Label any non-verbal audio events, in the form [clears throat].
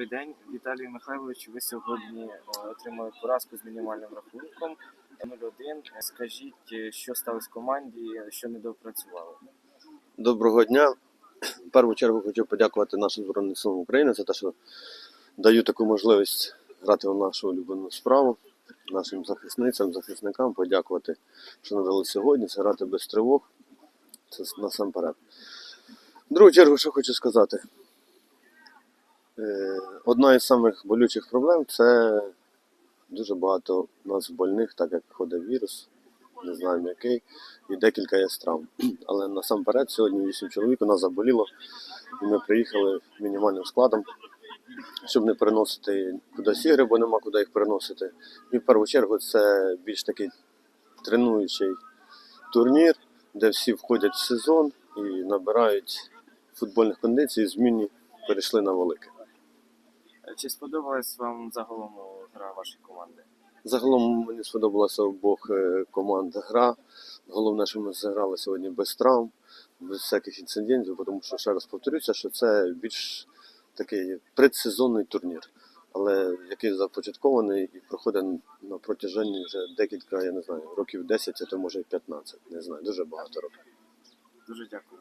Добрий день, Віталій Михайлович. Ви сьогодні е, отримали поразку з мінімальним рахунком 0-1. Скажіть, е, що сталося в команді, що не допрацювали? Доброго дня. В першу чергу хочу подякувати нашим Збройним силам України за те, що дають таку можливість грати в нашу улюблену справу, нашим захисницям, захисникам, подякувати, що надали сьогодні, зіграти без тривог. Це насамперед. В другу чергу, що хочу сказати. Е, Одна із самих болючих проблем це дуже багато у нас больних, так як ходить вірус, не знаємо який, і декілька є травм. [clears throat] Але насамперед сьогодні 8 чоловік у нас заболіло, і ми приїхали мінімальним складом, щоб не переносити кудись ігри, бо нема куди їх переносити. І в першу чергу це більш такий тренуючий турнір, де всі входять в сезон і набирають футбольних кондицій, змінні перейшли на велике. Е, Чи сподобалась вам загалом гра вашої команди? Загалом мені сподобалася обох е, команд гра. Головне, що ми зіграли сьогодні без травм, без всяких інцидентів, тому що ще раз повторюся, що це більш такий предсезонний турнір, але який започаткований і проходить на протяженні вже декілька, я не знаю, років 10, а то може і 15, не знаю, дуже багато років. Дуже дякую.